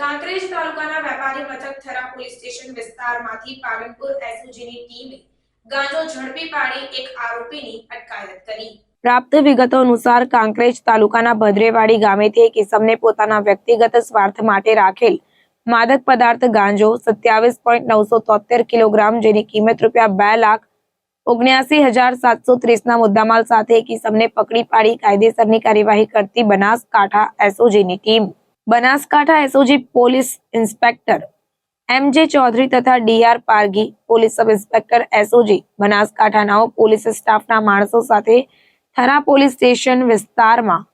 કાંકરેજ તાલુકાના વેપારી મથક થરા પોલીસ સ્ટેશન વિસ્તારમાંથી પાલનપુર એસઓજીની ટીમે ગાંજો ઝડપી પાડી એક આરોપીની અટકાયત કરી. પ્રાપ્ત વિગતો અનુસાર કાંકરેજ તાલુકાના ભદ્રેવાડી ગામેથી એક ઇસમને પોતાના વ્યક્તિગત સ્વાર્થ માટે રાખેલ માદક પદાર્થ ગાંજો સત્યાવીસ પોઈન્ટ નવસો તોતેર કિલોગ્રામ, જેની કિંમત રૂપિયા બે લાખ ઓગણ્યાસી હજાર સાતસો ત્રીસના મુદ્દામાલ સાથે એક ઇસમને પકડી પાડી કાયદેસરની કાર્યવાહી કરતી Banaskantha એસઓજીની team. Banaskantha SOG police inspector M J Chaudhary તથા DR Pargi police sub inspector SOG બનાસકાંઠાના પોલીસ સ્ટાફના માણસો સાથે થરા પોલીસ સ્ટેશન વિસ્તારમાં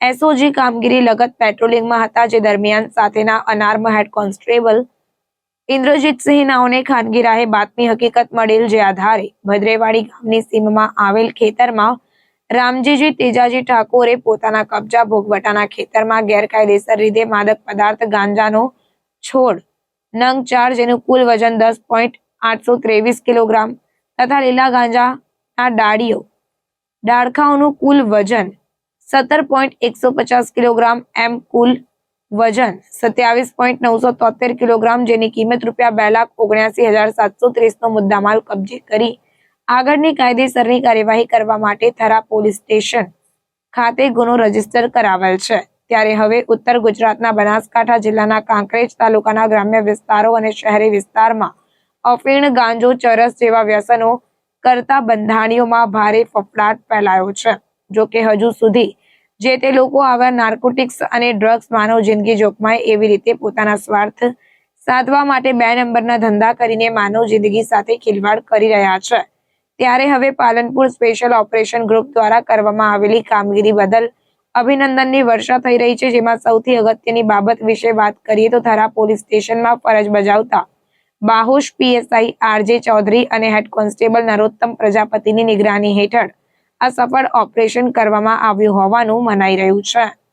એસઓજી કામગીરી લગત પેટ્રોલિંગમાં હતા, જે દરમિયાન સાથેના અનાર્મ હેડ કોન્સ્ટેબલ ઇન્દ્રજીતસિંહ નાઓને ખાનગી રાહે બાતમી હકીકત મળેલ જે આધારે ભદ્રેવાડી ગામની સીમમાં આવેલ ખેતરમાં રામજીજી તેજાજી ઠાકોરે પોતાના કબજા ભોગવટાના ખેતરમાં ગેરકાયદેસર રીતે માદક પદાર્થ ગાંજાનો છોડ, નંગ ચાર જેનું કુલ વજન દસ પોઈન્ટ આઠસો ત્રેવીસ કિલોગ્રામ તથા લીલા ગાંજાના ડાળીઓ. ડાળખાઓનું કુલ વજન સત્તર પોઈન્ટ એકસો પચાસ કિલોગ્રામ એમ કુલ વજન સત્યાવીસ પોઈન્ટ નવસો તોતેર કિલોગ્રામ જેની કિંમત રૂપિયા બે લાખ ઓગણ્યાસી હજાર સાતસો ત્રીસનો મુદ્દામાલ કબજે કરી આગળની કાયદેસરની કાર્યવાહી કરવા માટે થરા પોલીસ સ્ટેશન ખાતે ગુનો રજિસ્ટર કરાવેલ છે. ત્યારે હવે ઉત્તર ગુજરાતના બનાસકાંઠા જિલ્લાના કાંકરેજ તાલુકાના ગ્રામ્ય વિસ્તારો અને શહેરી વિસ્તારમાં અફીણ ગાંજો, ચરસ જેવા વ્યસનો કરતા બંધાણીઓમાં ભારે ફફડાટ ફેલાયો છે. જો કે હજુ સુધી જે તે લોકો આવા નાર્કોટિક્સ અને ડ્રગ્સ માનવ જિંદગી જોખમાય એવી રીતે પોતાના સ્વાર્થ સાધવા માટે બે નંબરના ધંધા કરીને માનવ જિંદગી સાથે ખિલવાડ કરી રહ્યા છે. ત્યારે હવે પાલનપુર સ્પેશિયલ ઓપરેશન ગ્રુપ દ્વારા કરવામાં આવેલી કામગીરી બદલ અભિનંદનની વર્ષા થઈ રહી છે. જેમાં સૌથી અગત્યની બાબત વિશે વાત કરીએ તો થરા પોલીસ સ્ટેશનમાં ફરજ બજાવતા બાહોશ પીએસઆઈ આરજે ચૌધરી અને હેડ કોન્સ્ટેબલ નરોત્તમ પ્રજાપતિની નિગરાની હેઠળ આ સફળ ઓપરેશન કરવામાં આવ્યું હોવાનું મનાઈ રહ્યું છે.